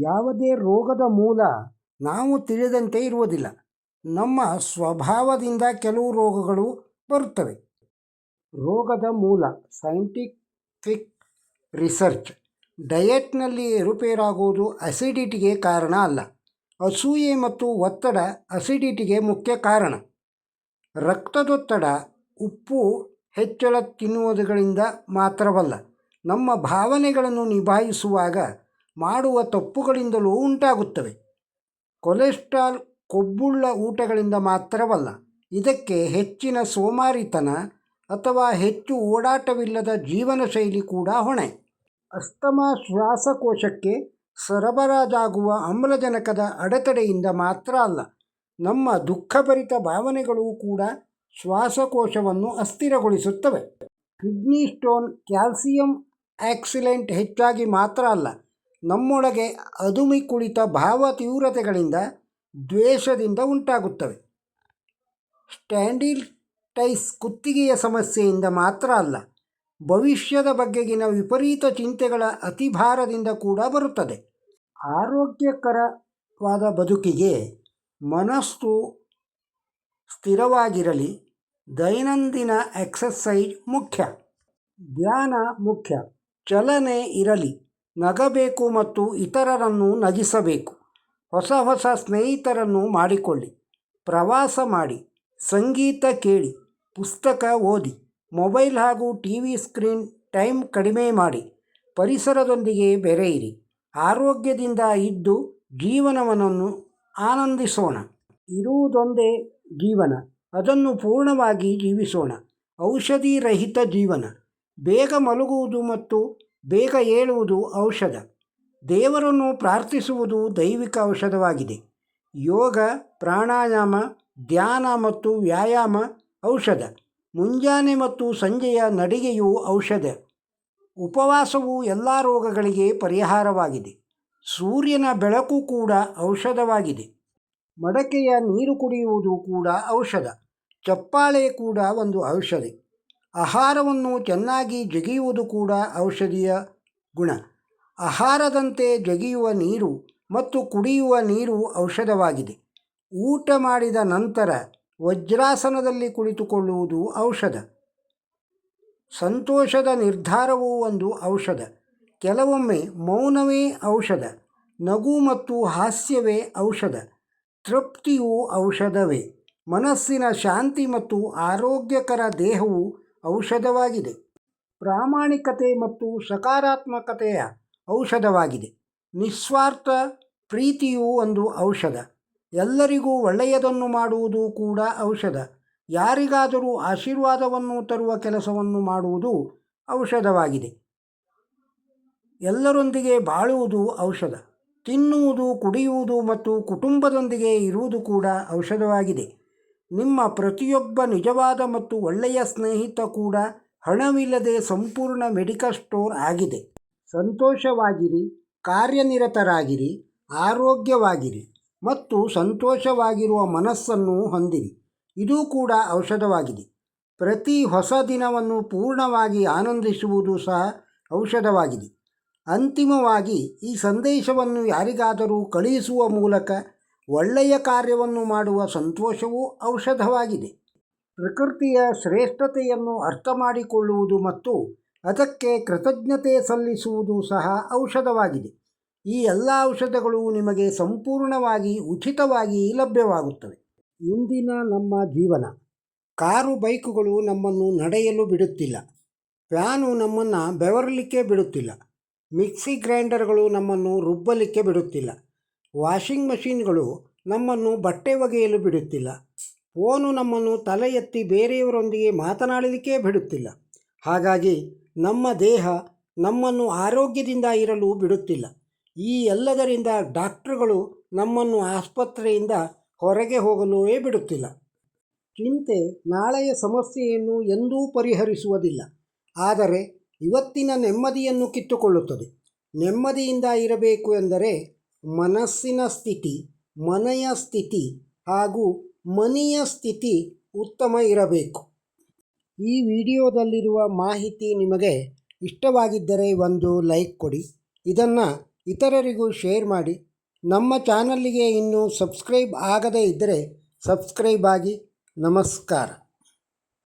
ಯಾವುದೇ ರೋಗದ ಮೂಲ ನಾವು ತಿಳಿದಂತೆ ಇರುವುದಿಲ್ಲ. ನಮ್ಮ ಸ್ವಭಾವದಿಂದ ಕೆಲವು ರೋಗಗಳು ಬರುತ್ತವೆ. ರೋಗದ ಮೂಲ ಸೈಂಟಿಫಿಕ್ ರಿಸರ್ಚ್ ಡಯೆಟ್ನಲ್ಲಿ ಏರುಪೇರಾಗುವುದು ಅಸಿಡಿಟಿಗೆ ಕಾರಣ ಅಲ್ಲ. ಅಸೂಯೆ ಮತ್ತು ಒತ್ತಡ ಅಸಿಡಿಟಿಗೆ ಮುಖ್ಯ ಕಾರಣ. ರಕ್ತದೊತ್ತಡ, ಉಪ್ಪು, ಹೆಚ್ಚಳ ತಿನ್ನುವುದರಿಂದ ಮಾತ್ರವಲ್ಲ, ನಮ್ಮ ಭಾವನೆಗಳನ್ನು ನಿಭಾಯಿಸುವಾಗ ಮಾಡುವ ತಪ್ಪುಗಳಿಂದಲೂ ಉಂಟಾಗುತ್ತವೆ. ಕೊಲೆಸ್ಟ್ರಾಲ್ ಕೊಬ್ಬುಳ್ಳ ಊಟಗಳಿಂದ ಮಾತ್ರವಲ್ಲ, ಇದಕ್ಕೆ ಹೆಚ್ಚಿನ ಸೋಮಾರಿತನ ಅಥವಾ ಹೆಚ್ಚು ಓಡಾಟವಿಲ್ಲದ ಜೀವನ ಶೈಲಿ ಕೂಡ ಹೊಣೆ. ಅಸ್ತಮಾ ಶ್ವಾಸಕೋಶಕ್ಕೆ ಸರಬರಾಜಾಗುವ ಆಮ್ಲಜನಕದ ಅಡೆತಡೆಯಿಂದ ಮಾತ್ರ ಅಲ್ಲ, ನಮ್ಮ ದುಃಖಭರಿತ ಭಾವನೆಗಳು ಕೂಡ ಶ್ವಾಸಕೋಶವನ್ನು ಅಸ್ಥಿರಗೊಳಿಸುತ್ತವೆ. ಕಿಡ್ನಿ ಸ್ಟೋನ್ ಕ್ಯಾಲ್ಸಿಯಂ ಆಕ್ಸಿಲೆಂಟ್ ಹೆಚ್ಚಾಗಿ ಮಾತ್ರ ಅಲ್ಲ ನಮ್ಮೊಳಗೆ ಅದುಮಿ ಕುಳಿತ ಭಾವ ತೀವ್ರತೆಗಳಿಂದ ದ್ವೇಷದಿಂದ ಉಂಟಾಗುತ್ತವೆ. ಸ್ಟ್ಯಾಂಡಿಲ್ಟೈಸ್ ಕುತ್ತಿಗೆಯ ಸಮಸ್ಯೆಯಿಂದ ಮಾತ್ರ ಅಲ್ಲ, ಭವಿಷ್ಯದ ಬಗೆಗಿನ ವಿಪರೀತ ಚಿಂತೆಗಳ ಅತಿಭಾರದಿಂದ ಕೂಡ ಬರುತ್ತದೆ. ಆರೋಗ್ಯಕರವಾದ ಬದುಕಿಗೆ ಮನಸ್ಸು ಸ್ಥಿರವಾಗಿರಲಿ, ದೈನಂದಿನ ಎಕ್ಸಸೈಜ್ ಮುಖ್ಯ, ಧ್ಯಾನ ಮುಖ್ಯ, ಚಲನೆ ಇರಲಿ. ನಗಬೇಕು ಮತ್ತು ಇತರರನ್ನು ನಗಿಸಬೇಕು. ಹೊಸ ಹೊಸ ಸ್ನೇಹಿತರನ್ನು ಮಾಡಿಕೊಳ್ಳಿ. ಪ್ರವಾಸ ಮಾಡಿ. ಸಂಗೀತ ಕೇಳಿ. ಪುಸ್ತಕ ಓದಿ. ಮೊಬೈಲ್ ಹಾಗೂ ಟಿ ವಿ ಸ್ಕ್ರೀನ್ ಟೈಮ್ ಕಡಿಮೆ ಮಾಡಿ. ಪರಿಸರದೊಂದಿಗೆ ಬೆರೆಯಿರಿ. ಆರೋಗ್ಯದಿಂದ ಇದ್ದು ಜೀವನವನ್ನು ಆನಂದಿಸೋಣ. ಇರುವುದೊಂದೇ ಜೀವನ. ಅದನ್ನು ಪೂರ್ಣವಾಗಿ ಜೀವಿಸೋಣ. ಔಷಧಿ ರಹಿತ ಜೀವನ. ಬೇಗ ಮಲಗುವುದು ಮತ್ತು ಬೇಗ ಏಳುವುದು ಔಷಧ. ದೇವರನ್ನು ಪ್ರಾರ್ಥಿಸುವುದು ದೈವಿಕ ಔಷಧವಾಗಿದೆ. ಯೋಗ, ಪ್ರಾಣಾಯಾಮ, ಧ್ಯಾನ ಮತ್ತು ವ್ಯಾಯಾಮ ಔಷಧ. ಮುಂಜಾನೆ ಮತ್ತು ಸಂಜೆಯ ನಡಿಗೆಯು ಔಷಧ. ಉಪವಾಸವು ಎಲ್ಲ ರೋಗಗಳಿಗೆ ಪರಿಹಾರವಾಗಿದೆ. ಸೂರ್ಯನ ಬೆಳಕು ಕೂಡ ಔಷಧವಾಗಿದೆ. ಮಡಕೆಯ ನೀರು ಕುಡಿಯುವುದು ಕೂಡ ಔಷಧ. ಚಪ್ಪಾಳೆ ಕೂಡ ಒಂದು ಔಷಧಿ. ಆಹಾರವನ್ನು ಚೆನ್ನಾಗಿ ಜಗಿಯುವುದು ಕೂಡ ಔಷಧಿಯ ಗುಣ. ಆಹಾರದಂತೆ ಜಗಿಯುವ ನೀರು ಮತ್ತು ಕುಡಿಯುವ ನೀರು ಔಷಧವಾಗಿದೆ. ಊಟ ಮಾಡಿದ ನಂತರ ವಜ್ರಾಸನದಲ್ಲಿ ಕುಳಿತುಕೊಳ್ಳುವುದು ಔಷಧ. ಸಂತೋಷದ ನಿರ್ಧಾರವೂ ಒಂದು ಔಷಧ. ಕೆಲವೊಮ್ಮೆ ಮೌನವೇ ಔಷಧ. ನಗು ಮತ್ತು ಹಾಸ್ಯವೇ ಔಷಧ. ತೃಪ್ತಿಯು ಔಷಧವೇ. ಮನಸ್ಸಿನ ಶಾಂತಿ ಮತ್ತು ಆರೋಗ್ಯಕರ ದೇಹವು ಔಷಧವಾಗಿದೆ. ಪ್ರಾಮಾಣಿಕತೆ ಮತ್ತು ಸಕಾರಾತ್ಮಕತೆಯ ಔಷಧವಾಗಿದೆ. ನಿಸ್ವಾರ್ಥ ಪ್ರೀತಿಯು ಒಂದು ಔಷಧ. ಎಲ್ಲರಿಗೂ ಒಳ್ಳೆಯದನ್ನು ಮಾಡುವುದು ಕೂಡ ಔಷಧ. ಯಾರಿಗಾದರೂ ಆಶೀರ್ವಾದವನ್ನು ತರುವ ಕೆಲಸವನ್ನು ಮಾಡುವುದು ಔಷಧವಾಗಿದೆ. ಎಲ್ಲರೊಂದಿಗೆ ಬಾಳುವುದು ಔಷಧ. ತಿನ್ನುವುದು, ಕುಡಿಯುವುದು ಮತ್ತು ಕುಟುಂಬದೊಂದಿಗೆ ಇರುವುದು ಕೂಡ ಔಷಧವಾಗಿದೆ. ನಿಮ್ಮ ಪ್ರತಿಯೊಬ್ಬ ನಿಜವಾದ ಮತ್ತು ಒಳ್ಳೆಯ ಸ್ನೇಹಿತ ಕೂಡ ಹಣವಿಲ್ಲದೆ ಸಂಪೂರ್ಣ ಮೆಡಿಕಲ್ ಸ್ಟೋರ್ ಆಗಿದೆ. ಸಂತೋಷವಾಗಿರಿ, ಕಾರ್ಯನಿರತರಾಗಿರಿ, ಆರೋಗ್ಯವಾಗಿರಿ ಮತ್ತು ಸಂತೋಷವಾಗಿರುವ ಮನಸ್ಸನ್ನು ಹೊಂದಿರಿ. ಇದು ಕೂಡ ಔಷಧವಾಗಿದೆ. ಪ್ರತಿ ಹೊಸ ದಿನವನ್ನು ಪೂರ್ಣವಾಗಿ ಆನಂದಿಸುವುದು ಸಹ ಔಷಧವಾಗಿದೆ. ಅಂತಿಮವಾಗಿ ಈ ಸಂದೇಶವನ್ನು ಯಾರಿಗಾದರೂ ಕಳುಹಿಸುವ ಮೂಲಕ ಒಳ್ಳೆಯ ಕಾರ್ಯವನ್ನು ಮಾಡುವ ಸಂತೋಷವೂ ಔಷಧವಾಗಿದೆ. ಪ್ರಕೃತಿಯ ಶ್ರೇಷ್ಠತೆಯನ್ನು ಅರ್ಥ ಮಾಡಿಕೊಳ್ಳುವುದು ಮತ್ತು ಅದಕ್ಕೆ ಕೃತಜ್ಞತೆ ಸಲ್ಲಿಸುವುದು ಸಹ ಔಷಧವಾಗಿದೆ. ಈ ಎಲ್ಲ ಔಷಧಗಳು ನಿಮಗೆ ಸಂಪೂರ್ಣವಾಗಿ ಉಚಿತವಾಗಿ ಲಭ್ಯವಾಗುತ್ತವೆ. ಇಂದಿನ ನಮ್ಮ ಜೀವನ. ಕಾರು ಬೈಕುಗಳು ನಮ್ಮನ್ನು ನಡೆಯಲು ಬಿಡುತ್ತಿಲ್ಲ. ಫ್ಯಾನು ನಮ್ಮನ್ನು ಬೆವರಲಿಕ್ಕೆ ಬಿಡುತ್ತಿಲ್ಲ. ಮಿಕ್ಸಿ ಗ್ರೈಂಡರ್ಗಳು ನಮ್ಮನ್ನು ರುಬ್ಬಲಿಕ್ಕೆ ಬಿಡುತ್ತಿಲ್ಲ. ವಾಷಿಂಗ್ ಮಷೀನ್ಗಳು ನಮ್ಮನ್ನು ಬಟ್ಟೆ ಒಗೆಯಲು ಬಿಡುತ್ತಿಲ್ಲ. ಫೋನು ನಮ್ಮನ್ನು ತಲೆ ಎತ್ತಿ ಬೇರೆಯವರೊಂದಿಗೆ ಮಾತನಾಡಲಿಕ್ಕೆ ಬಿಡುತ್ತಿಲ್ಲ. ಹಾಗಾಗಿ ನಮ್ಮ ದೇಹ ನಮ್ಮನ್ನು ಆರೋಗ್ಯದಿಂದ ಇರಲು ಬಿಡುತ್ತಿಲ್ಲ. ಈ ಎಲ್ಲದರಿಂದ ಡಾಕ್ಟ್ರುಗಳು ನಮ್ಮನ್ನು ಆಸ್ಪತ್ರೆಯಿಂದ ಹೊರಗೆ ಹೋಗಲೂ ಬಿಡುತ್ತಿಲ್ಲ. ಚಿಂತೆ ನಾಳೆಯ ಸಮಸ್ಯೆಯನ್ನು ಎಂದೂ ಪರಿಹರಿಸುವುದಿಲ್ಲ. ಆದರೆ ಇವತ್ತಿನ ನೆಮ್ಮದಿಯನ್ನು ಕಿತ್ತುಕೊಳ್ಳುತ್ತದೆ. ನೆಮ್ಮದಿಯಿಂದ ಇರಬೇಕು ಎಂದರೆ ಮನಸ್ಸಿನ ಸ್ಥಿತಿ, ಮನೆಯ ಸ್ಥಿತಿ ಹಾಗೂ ಮನೆಯ ಸ್ಥಿತಿ ಉತ್ತಮ ಇರಬೇಕು. ಈ ವಿಡಿಯೋದಲ್ಲಿರುವ ಮಾಹಿತಿ ನಿಮಗೆ ಇಷ್ಟವಾಗಿದ್ದರೆ ಒಂದು ಲೈಕ್ ಕೊಡಿ. ಇದನ್ನು ಇತರರಿಗೂ ಶೇರ್ ಮಾಡಿ. ನಮ್ಮ ಚಾನಲ್ಲಿಗೆ ಇನ್ನೂ ಸಬ್ಸ್ಕ್ರೈಬ್ ಆಗದೇ ಇದ್ದರೆ ಸಬ್ಸ್ಕ್ರೈಬ್ ಆಗಿ. ನಮಸ್ಕಾರ.